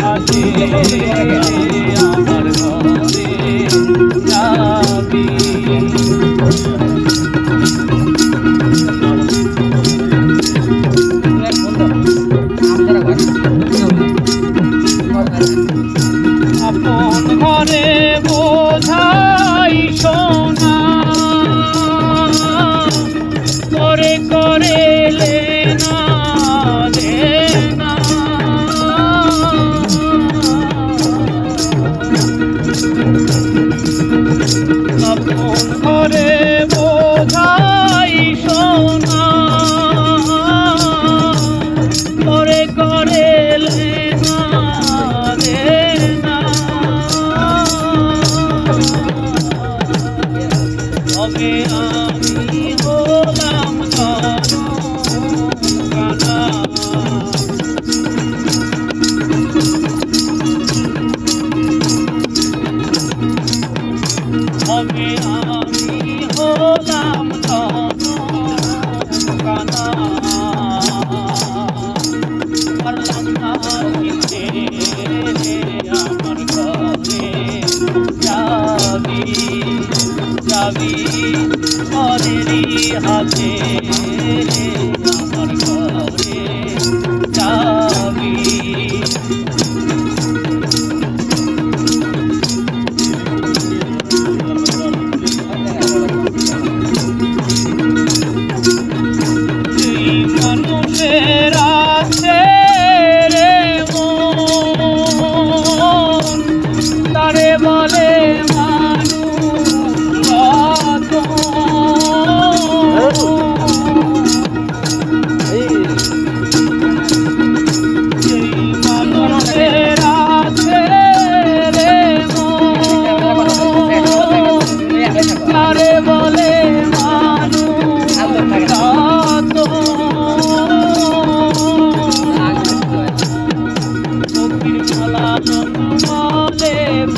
হাসে আমার ঘরে। যাবি আপনারা আছে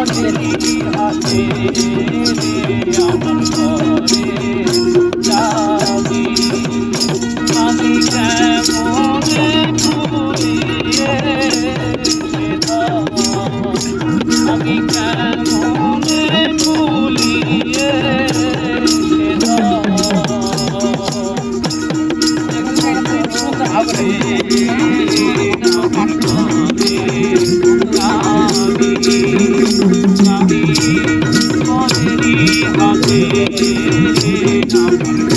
হাতে আমার ঘরে নাম